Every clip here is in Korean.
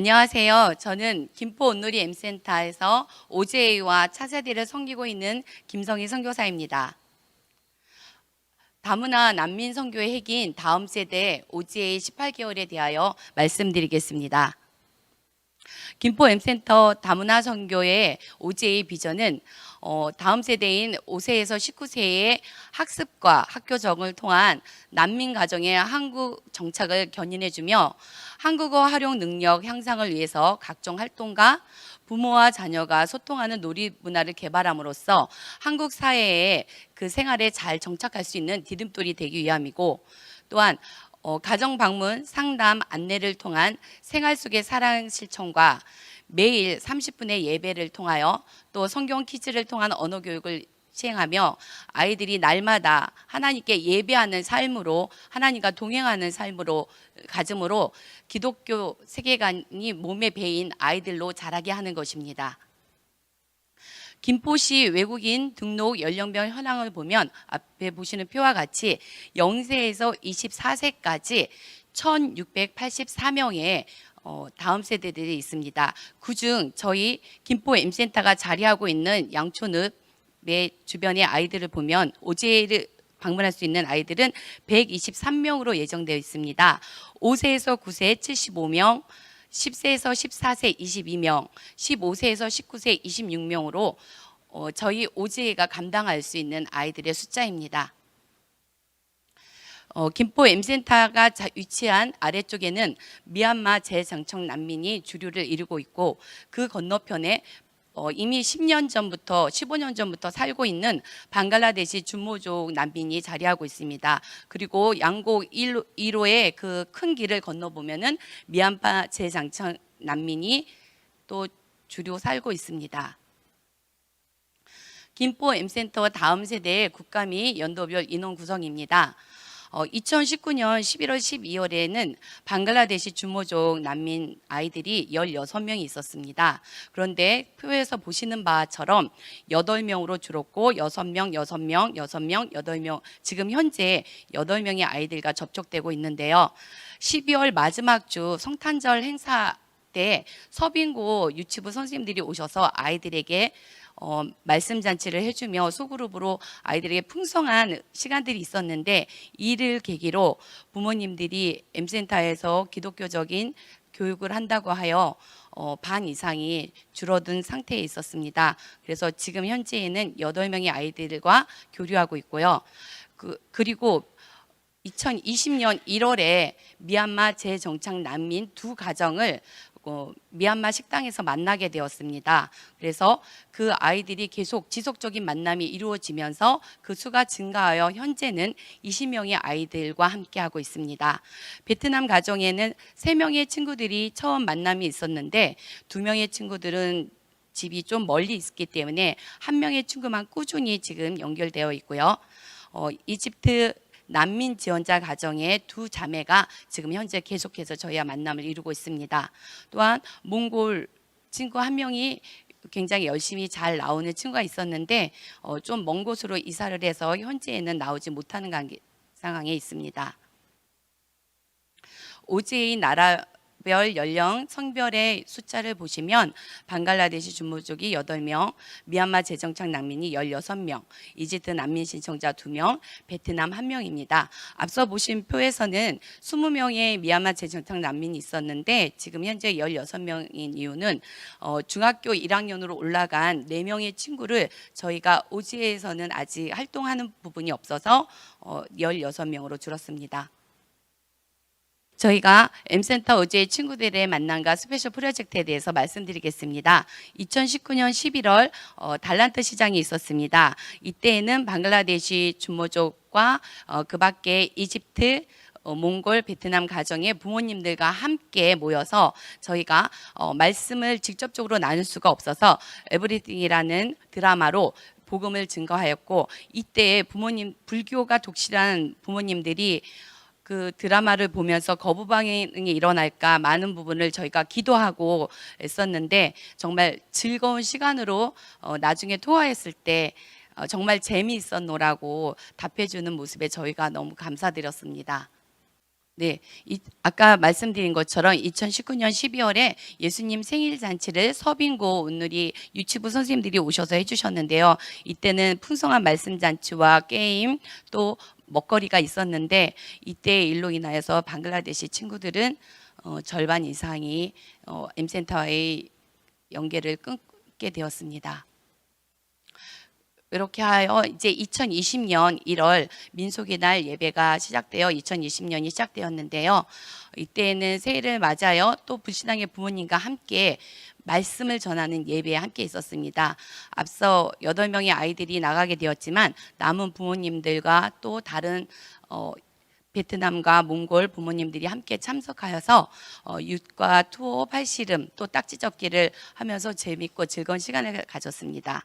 안녕하세요. 저는 김포 온누리 M센터에서 OJ와 차세대를 섬기고 있는 김성희 선교사입니다. 다문화 난민 선교의 핵인 다음 세대 OJ 18개월에 대하여 말씀드리겠습니다. 김포 M센터 다문화 선교의 OJ 비전은 어, 다음 세대인 5세에서 19세의 학습과 학교 적응을 통한 난민 가정의 한국 정착을 견인해주며 한국어 활용 능력 향상을 위해서 각종 활동과 부모와 자녀가 소통하는 놀이 문화를 개발함으로써 한국 사회에 그 생활에 잘 정착할 수 있는 디딤돌이 되기 위함이고 또한 어, 가정 방문, 상담, 안내를 통한 생활 속의 사랑 실천과 매일 30분의 예배를 통하여 또 성경 퀴즈를 통한 언어 교육을 시행하며 아이들이 날마다 하나님께 예배하는 삶으로 하나님과 동행하는 삶으로 가짐으로 기독교 세계관이 몸에 배인 아이들로 자라게 하는 것입니다. 김포시 외국인 등록 연령별 현황을 보면 앞에 보시는 표와 같이 0세에서 24세까지 1684명의 어, 다음 세대들이 있습니다. 그중 저희 김포 M센터가 자리하고 있는 양촌읍의 주변의 아이들을 보면 오제를 방문할 수 있는 아이들은 123명으로 예정되어 있습니다. 5세에서 9세 75명, 10세에서 14세 22명, 15세에서 19세 26명으로 어, 저희 오지회가 감당할 수 있는 아이들의 숫자입니다. 어, 김포 M센터가 자- 위치한 아래쪽에는 미얀마 재정착 난민이 주류를 이루고 있고 그 건너편에 어, 이미 10년 전부터 15년 전부터 살고 있는 방글라데시 준모족 난민이 자리하고 있습니다. 그리고 양곡 1로, 1호의 그 큰 길을 건너보면은 미얀마 재장착 난민이 또 주로 살고 있습니다. 김포 M센터 다음 세대의 국가 및 연도별 인원 구성입니다. 어, 2019년 11월 12월에는 방글라데시 주모족 난민 아이들이 16명이 있었습니다. 그런데 표에서 보시는 바처럼 8명으로 줄었고 6명, 6명, 6명, 8명 지금 현재 8명의 아이들과 접촉되고 있는데요. 12월 마지막 주 성탄절 행사 때 서빙고 유치부 선생님들이 오셔서 아이들에게 어, 말씀 잔치를 해주며 소그룹으로 아이들에게 풍성한 시간들이 있었는데 이를 계기로 부모님들이 M센터에서 기독교적인 교육을 한다고 하여 어, 반 이상이 줄어든 상태에 있었습니다. 그래서 지금 현재에는 8명의 아이들과 교류하고 있고요. 그, 그리고 2020년 1월에 미얀마 재정착 난민 두 가정을 어, 미얀마 식당에서 만나게 되었습니다. 그래서 그 아이들이 계속 지속적인 만남이 이루어지면서 그 수가 증가하여 현재는 20명의 아이들과 함께하고 있습니다. 베트남 가정에는 3명의 친구들이 처음 만남이 있었는데 2명의 친구들은 집이 좀 멀리 있기 때문에 한 명의 친구만 꾸준히 지금 연결되어 있고요. 어, 이집트 난민 지원자 가정의 두 자매가 지금 현재 계속해서 저희와 만남을 이루고 있습니다. 또한 몽골 친구 한 명이 굉장히 열심히 잘 나오는 친구가 있었는데 어, 좀 먼 곳으로 이사를 해서 현재에는 나오지 못하는 관계, 상황에 있습니다. OJ 나라 별 연령 성별의 숫자를 보시면 방글라데시 주무족이 8명, 미얀마 재정착 난민이 16명, 이집트 난민 신청자 2명, 베트남 1명입니다. 앞서 보신 표에서는 20명의 미얀마 재정착 난민이 있었는데 지금 현재 16명인 이유는 어, 중학교 1학년으로 올라간 4명의 친구를 저희가 오지에서는 아직 활동하는 부분이 없어서 어, 16명으로 줄었습니다. 저희가 M센터 어제의 친구들의 만남과 스페셜 프로젝트에 대해서 말씀드리겠습니다. 2019년 11월 어, 달란트 시장이 있었습니다. 이때에는 방글라데시 주모족과 어, 그 밖에 이집트 어, 몽골, 베트남 가정의 부모님들과 함께 모여서 저희가 어, 말씀을 직접적으로 나눌 수가 없어서 에브리띵이라는 드라마로 복음을 증거하였고 이때 부모님 불교가 독실한 부모님들이 그 드라마를 보면서 거부 반응이 일어날까 많은 부분을 저희가 기도하고 했었는데 정말 즐거운 시간으로 어, 나중에 통화했을 때 어, 정말 재미있었노라고 답해주는 모습에 저희가 너무 감사드렸습니다. 네, 이, 아까 말씀드린 것처럼 2019년 12월에 예수님 생일 잔치를 서빙고 온누리 유치부 선생님들이 오셔서 해주셨는데요. 이때는 풍성한 말씀 잔치와 게임 또 먹거리가 있었는데 이때 일로 인하여서 방글라데시 친구들은 어, 절반 이상이 어, M센터와의 연계를 끊게 되었습니다. 이렇게 하여 이제 2020년 1월 민속의 날 예배가 시작되어 2020년이 시작되었는데요. 이때는 새해를 맞아요. 또 불신앙의 부모님과 함께 말씀을 전하는 예배에 함께 있었습니다. 앞서 8명의 아이들이 나가게 되었지만 남은 부모님들과 또 다른 어, 베트남과 몽골 부모님들이 함께 참석하여서 어, 윷과 투호, 팔씨름 또 딱지접기를 하면서 재밌고 즐거운 시간을 가졌습니다.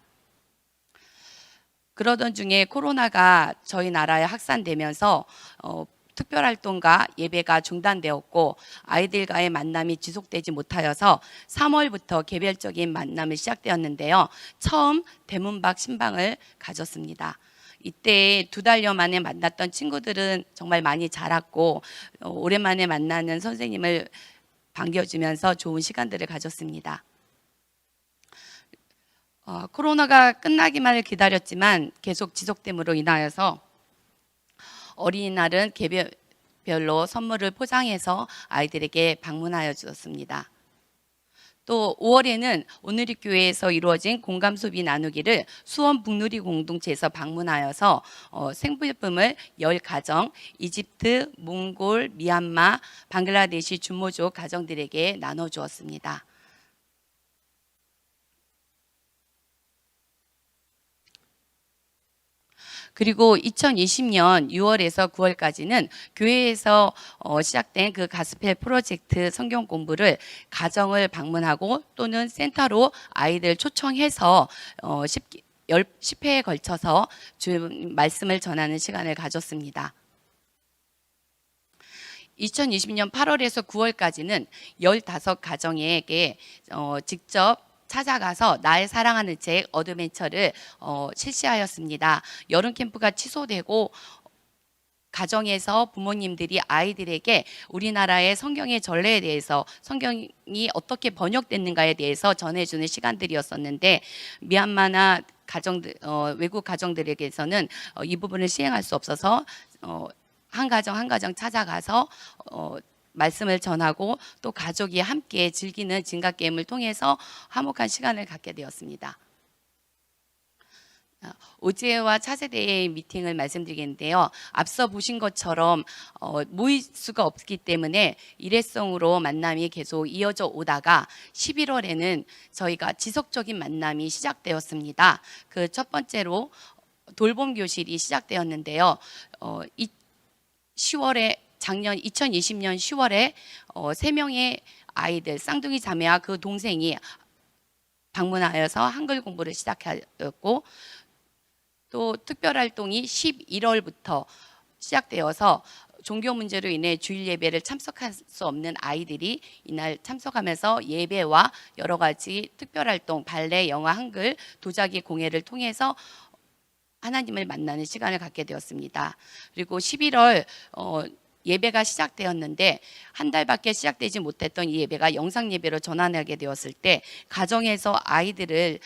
그러던 중에 코로나가 저희 나라에 확산되면서 어, 특별활동과 예배가 중단되었고 아이들과의 만남이 지속되지 못하여서 3월부터 개별적인 만남이 시작되었는데요. 처음 대문박 신방을 가졌습니다. 이때 두 달여 만에 만났던 친구들은 정말 많이 자랐고 어, 오랜만에 만나는 선생님을 반겨주면서 좋은 시간들을 가졌습니다. 어, 코로나가 끝나기만을 기다렸지만 계속 지속됨으로 인하여서 어린이날은 개별별로 선물을 포장해서 아이들에게 방문하여 주었습니다. 또 5월에는 오늘리 교회에서 이루어진 공감 소비 나누기를 수원 북누리 공동체에서 방문하여서 어, 생필품을 열 가정, 이집트, 몽골, 미얀마, 방글라데시 주모족 가정들에게 나눠 주었습니다. 그리고 2020년 6월에서 9월까지는 교회에서 어, 시작된 그 가스펠 프로젝트 성경 공부를 가정을 방문하고 또는 센터로 아이들 초청해서 어, 10, 10회에 걸쳐서 주 말씀을 전하는 시간을 가졌습니다. 2020년 8월에서 9월까지는 15가정에게 어, 직접 찾아가서 나의 사랑하는 책 어드벤처를 어, 실시하였습니다. 여름 캠프가 취소되고 가정에서 부모님들이 아이들에게 우리나라의 성경의 전례에 대해서 성경이 어떻게 번역됐는가에 대해서 전해주는 시간들이었었는데 미얀마나 가정들 어, 외국 가정들에게서는 어, 이 부분을 시행할 수 없어서 어, 한 가정 한 가정 찾아가서 어, 말씀을 전하고 또 가족이 함께 즐기는 진각 게임을 통해서 화목한 시간을 갖게 되었습니다. 어, 오지혜와 차세대의 미팅을 말씀드리겠는데요. 앞서 보신 것처럼 어, 모일 수가 없기 때문에 일회성으로 만남이 계속 이어져 오다가 11월에는 저희가 지속적인 만남이 시작되었습니다. 그 첫 번째로 돌봄 교실이 시작되었는데요. 어, 이 10월에 작년 2020년 10월에 어, 3명의 아이들 쌍둥이 자매와 그 동생이 방문하여서 한글 공부를 시작하였고 또 특별 활동이 11월부터 시작되어서 종교 문제로 인해 주일 예배를 참석할 수 없는 아이들이 이날 참석하면서 예배와 여러 가지 특별 활동, 발레, 영화, 한글, 도자기 공예를 통해서 하나님을 만나는 시간을 갖게 되었습니다. 그리고 11월 어, 예배가 시작되었는데 한 달밖에 시작되지 못했던 이 예배가 영상 예배로 전환하게 되었을 때 가정에서 아이들을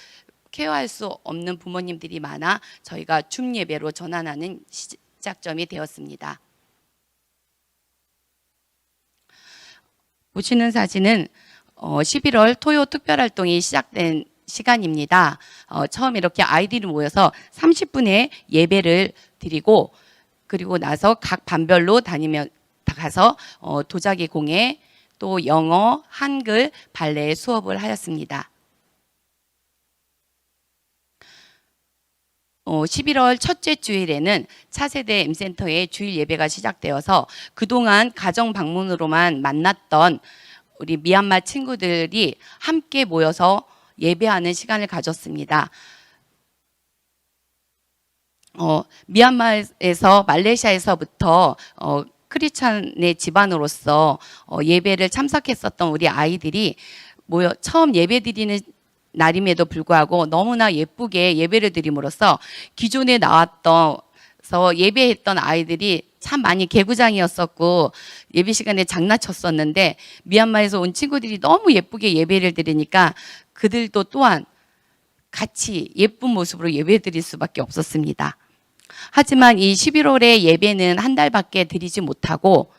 케어할 수 없는 부모님들이 많아 저희가 줌 예배로 전환하는 시작점이 되었습니다. 보시는 사진은 11월 어, 토요 특별활동이 시작된 시간입니다. 어, 처음 이렇게 아이들이 모여서 30분의 예배를 드리고 그리고 나서 각 반별로 다니며 가서 어, 도자기 공예 또 영어, 한글, 발레 수업을 하였습니다. 어, 11월 첫째 주일에는 차세대 M센터의 주일 예배가 시작되어서 그동안 가정 방문으로만 만났던 우리 미얀마 친구들이 함께 모여서 예배하는 시간을 가졌습니다. 어, 미얀마에서 말레이시아에서부터 어, 크리스찬의 집안으로서 어, 예배를 참석했었던 우리 아이들이 모여 처음 예배 드리는 날임에도 불구하고 너무나 예쁘게 예배를 드림으로써 기존에 나왔던 서 예배했던 아이들이 참 많이 개구장이었었고 예배 시간에 장난쳤었는데 미얀마에서 온 친구들이 너무 예쁘게 예배를 드리니까 그들도 또한 같이 예쁜 모습으로 예배 드릴 수밖에 없었습니다. 하지만 이 11월에 예배는 한 달밖에 드리지 못하고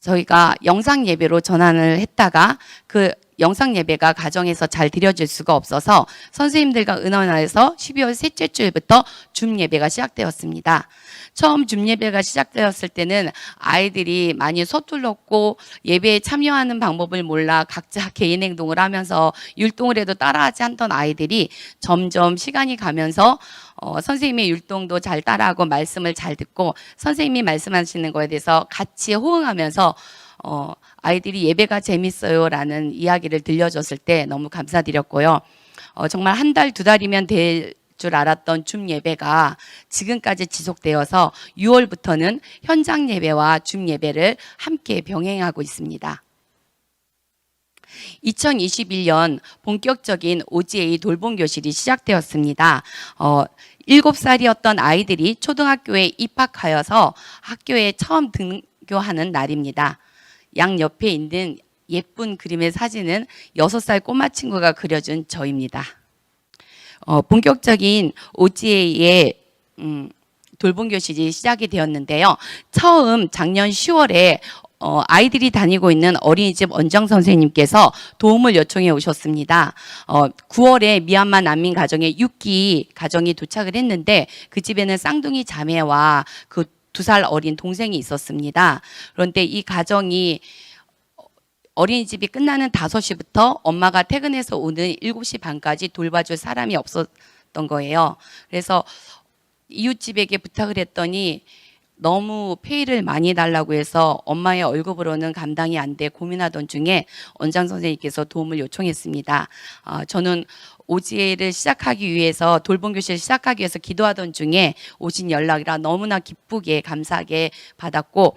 저희가 영상 예배로 전환을 했다가 그 영상 예배가 가정에서 잘 드려질 수가 없어서 선생님들과 의논하여서 12월 셋째 주일부터 줌 예배가 시작되었습니다. 처음 줌 예배가 시작되었을 때는 아이들이 많이 서툴렀고 예배에 참여하는 방법을 몰라 각자 개인 행동을 하면서 율동을 해도 따라하지 않던 아이들이 점점 시간이 가면서 어, 선생님의 율동도 잘 따라하고 말씀을 잘 듣고 선생님이 말씀하시는 거에 대해서 같이 호응하면서 어, 아이들이 예배가 재밌어요라는 이야기를 들려줬을 때 너무 감사드렸고요. 어, 정말 한 달, 두 달이면 될 줄 알았던 줌 예배가 지금까지 지속되어서 6월부터는 현장 예배와 줌 예배를 함께 병행하고 있습니다. 2021년 본격적인 OGA 돌봄 교실이 시작되었습니다. 어, 7살이었던 아이들이 초등학교에 입학하여서 학교에 처음 등교하는 날입니다. 양 옆에 있는 예쁜 그림의 사진은 6살 꼬마 친구가 그려준 저입니다. 어, 본격적인 OGA의 음, 돌봄 교실이 시작이 되었는데요. 처음 작년 10월에 어, 아이들이 다니고 있는 어린이집 원장 선생님께서 도움을 요청해 오셨습니다. 어, 9월에 미얀마 난민 가정에 6기 가정이 도착을 했는데 그 집에는 쌍둥이 자매와 그 두 살 어린 동생이 있었습니다. 그런데 이 가정이 어린이집이 끝나는 5시부터 엄마가 퇴근해서 오는 7시 반까지 돌봐줄 사람이 없었던 거예요. 그래서 이웃집에게 부탁을 했더니 너무 페이를 많이 달라고 해서 엄마의 월급으로는 감당이 안 돼 고민하던 중에 원장 선생님께서 도움을 요청했습니다. 어, 저는 오지혜를 시작하기 위해서 돌봄 교실을 시작하기 위해서 기도하던 중에 오신 연락이라 너무나 기쁘게 감사하게 받았고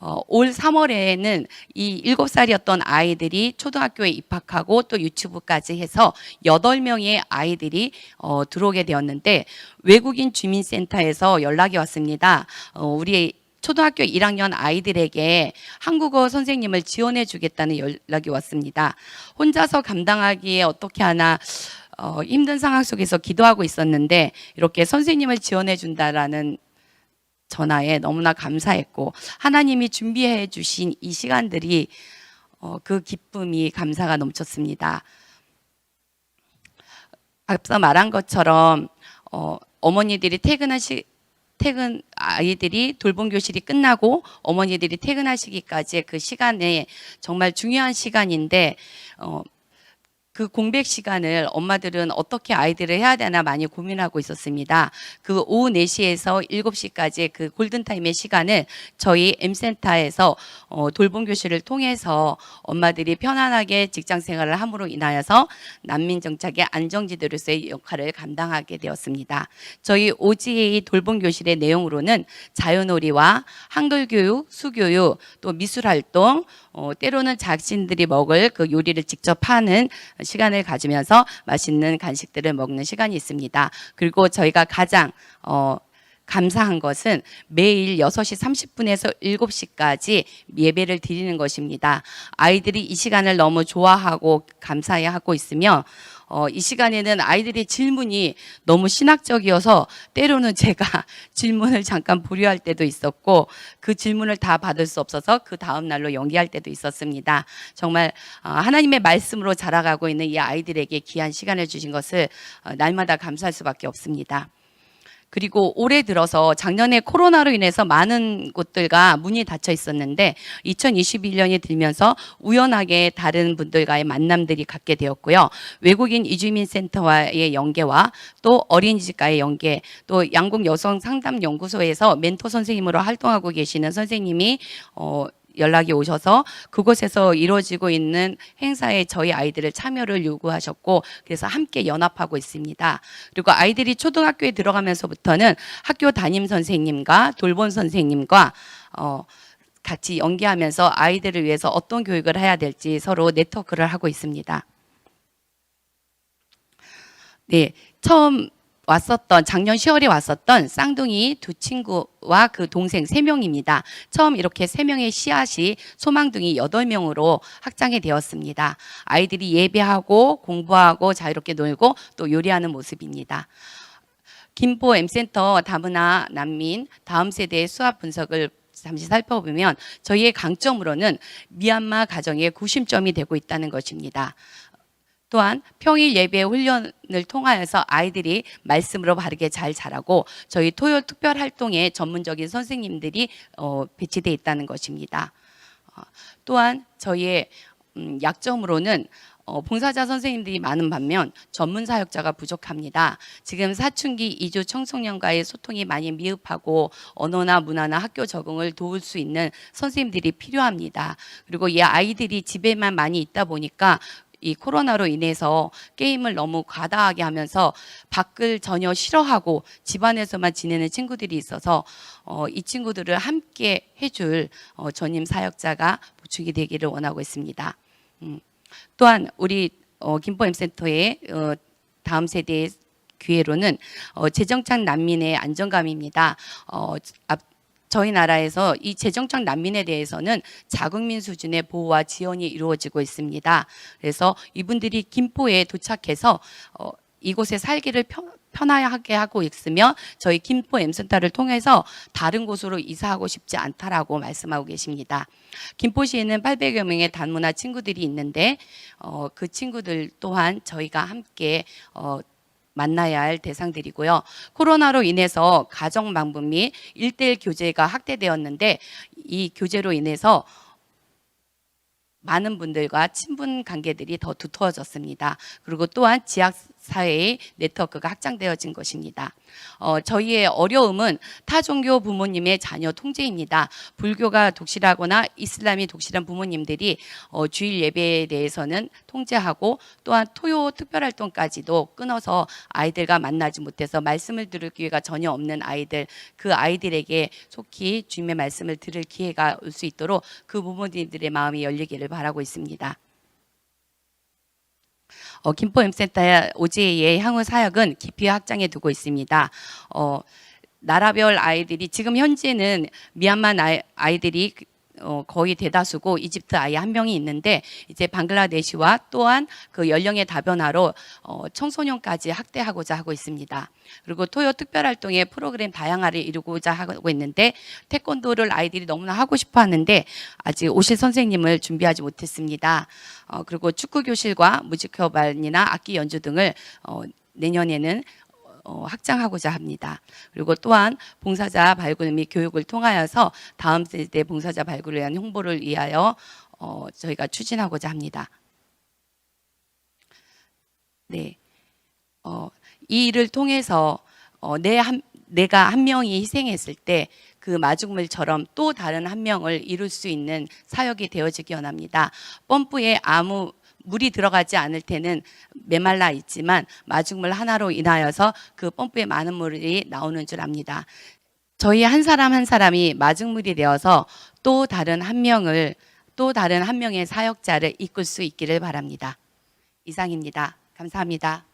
어, 올 3월에는 이 7살이었던 아이들이 초등학교에 입학하고 또 유치부까지 해서 8명의 아이들이 어, 들어오게 되었는데 외국인 주민센터에서 연락이 왔습니다. 어, 우리 초등학교 1학년 아이들에게 한국어 선생님을 지원해 주겠다는 연락이 왔습니다. 혼자서 감당하기에 어떻게 하나 어, 힘든 상황 속에서 기도하고 있었는데 이렇게 선생님을 지원해 준다라는 전화에 너무나 감사했고 하나님이 준비해 주신 이 시간들이 어, 그 기쁨이 감사가 넘쳤습니다. 앞서 말한 것처럼 어, 어머니들이 퇴근하시 퇴근 아이들이 돌봄 교실이 끝나고 어머니들이 퇴근하시기까지의 그 시간에 정말 중요한 시간인데 어, 그 공백 시간을 엄마들은 어떻게 아이들을 해야 되나 많이 고민하고 있었습니다. 그 오후 4시에서 7시까지 그 골든타임의 시간을 저희 M센터에서 어, 돌봄 교실을 통해서 엄마들이 편안하게 직장 생활을 함으로 인하여서 난민 정착의 안정지도로서의 역할을 감당하게 되었습니다. 저희 OGA 돌봄 교실의 내용으로는 자유놀이와 한글 교육, 수교육, 또 미술 활동, 어, 때로는 자신들이 먹을 그 요리를 직접 하는 시간을 가지면서 맛있는 간식들을 먹는 시간이 있습니다. 그리고 저희가 가장 어, 감사한 것은 매일 6시 30분에서 7시까지 예배를 드리는 것입니다. 아이들이 이 시간을 너무 좋아하고 감사해 하고 있으며 어, 이 시간에는 아이들의 질문이 너무 신학적이어서 때로는 제가 질문을 잠깐 보류할 때도 있었고 그 질문을 다 받을 수 없어서 그 다음 날로 연기할 때도 있었습니다. 정말 어, 하나님의 말씀으로 자라가고 있는 이 아이들에게 귀한 시간을 주신 것을 어, 날마다 감사할 수밖에 없습니다. 그리고 올해 들어서 작년에 코로나로 인해서 많은 곳들과 문이 닫혀 있었는데 2021년이 들면서 우연하게 다른 분들과의 만남들이 갖게 되었고요. 외국인 이주민 센터와의 연계와 또 어린이집과의 연계, 또 양국 여성 상담 연구소에서 멘토 선생님으로 활동하고 계시는 선생님이 어 연락이 오셔서 그곳에서 이루어지고 있는 행사에 저희 아이들을 참여를 요구하셨고 그래서 함께 연합하고 있습니다. 그리고 아이들이 초등학교에 들어가면서부터는 학교 담임 선생님과 돌봄 선생님과 어 같이 연계하면서 아이들을 위해서 어떤 교육을 해야 될지 서로 네트워크를 하고 있습니다. 네, 처음 왔었던 작년 10월에 왔었던 쌍둥이 두 친구와 그 동생 세 명입니다. 처음 이렇게 세 명의 씨앗이 소망둥이 여덟 명으로 확장이 되었습니다. 아이들이 예배하고 공부하고 자유롭게 놀고 또 요리하는 모습입니다. 김포 M센터 다문화 난민 다음 세대의 수학 분석을 잠시 살펴보면 저희의 강점으로는 미얀마 가정의 구심점이 되고 있다는 것입니다. 또한 평일 예배 훈련을 통하여서 아이들이 말씀으로 바르게 잘 자라고 저희 토요 특별 활동에 전문적인 선생님들이 어, 배치되어 있다는 것입니다. 어, 또한 저희의 음, 약점으로는 어, 봉사자 선생님들이 많은 반면 전문 사역자가 부족합니다. 지금 사춘기 이주 청소년과의 소통이 많이 미흡하고 언어나 문화나 학교 적응을 도울 수 있는 선생님들이 필요합니다. 그리고 이 아이들이 집에만 많이 있다 보니까 이 코로나로 인해서 게임을 너무 과다하게 하면서 밖을 전혀 싫어하고 집안에서만 지내는 친구들이 있어서 어, 이 친구들을 함께 해줄 어, 전임 사역자가 보충이 되기를 원하고 있습니다. 음. 또한 우리 어, 김포 M센터의 어, 다음 세대의 기회로는 어, 재정착 난민의 안정감입니다. 어, 앞, 저희 나라에서 이 재정착 난민에 대해서는 자국민 수준의 보호와 지원이 이루어지고 있습니다. 그래서 이분들이 김포에 도착해서 어, 이곳에 살기를 편, 편하게 하고 있으며 저희 김포 M센터를 통해서 다른 곳으로 이사하고 싶지 않다라고 말씀하고 계십니다. 김포시에는 800여 명의 단문화 친구들이 있는데 어, 그 친구들 또한 저희가 함께 어, 만나야 할 대상들이고요. 코로나로 인해서 가정 방문 및 일대일 교제가 확대되었는데 이 교제로 인해서 많은 분들과 친분 관계들이 더 두터워졌습니다. 그리고 또한 지역 사회의 네트워크가 확장되어진 것입니다. 어, 저희의 어려움은 타 종교 부모님의 자녀 통제입니다. 불교가 독실하거나 이슬람이 독실한 부모님들이 어, 주일 예배에 대해서는 통제하고 또한 토요 특별활동까지도 끊어서 아이들과 만나지 못해서 말씀을 들을 기회가 전혀 없는 아이들 그 아이들에게 속히 주님의 말씀을 들을 기회가 올 수 있도록 그 부모님들의 마음이 열리기를 바라고 있습니다. 어, 김포 M센터의 오지의 향후 사역은 깊이 확장해 두고 있습니다. 어, 나라별 아이들이 지금 현재는 미얀마 아이- 아이들이 어, 거의 대다수고 이집트 아이 한 명이 있는데 이제 방글라데시와 또한 그 연령의 다변화로 어, 청소년까지 학대하고자 하고 있습니다. 그리고 토요 특별활동의 프로그램 다양화를 이루고자 하고 있는데 태권도를 아이들이 너무나 하고 싶어 하는데 아직 오실 선생님을 준비하지 못했습니다. 어, 그리고 축구 교실과 무지개반이나 악기 연주 등을 어, 내년에는 어, 확장하고자 합니다. 그리고 또한 봉사자 발굴 및 교육을 통하여서 다음 세대 봉사자 발굴을 위한 홍보를 위하여 어, 저희가 추진하고자 합니다. 네, 어, 이 일을 통해서 어, 내 한, 내가 한 명이 희생했을 때그 마중물처럼 또 다른 한 명을 이룰 수 있는 사역이 되어지기 원합니다. 펌프에 아무 물이 들어가지 않을 때는 메말라 있지만 마중물 하나로 인하여서 그 펌프에 많은 물이 나오는 줄 압니다. 저희 한 사람 한 사람이 마중물이 되어서 또 다른 한 명을 또 다른 한 명의 사역자를 이끌 수 있기를 바랍니다. 이상입니다. 감사합니다.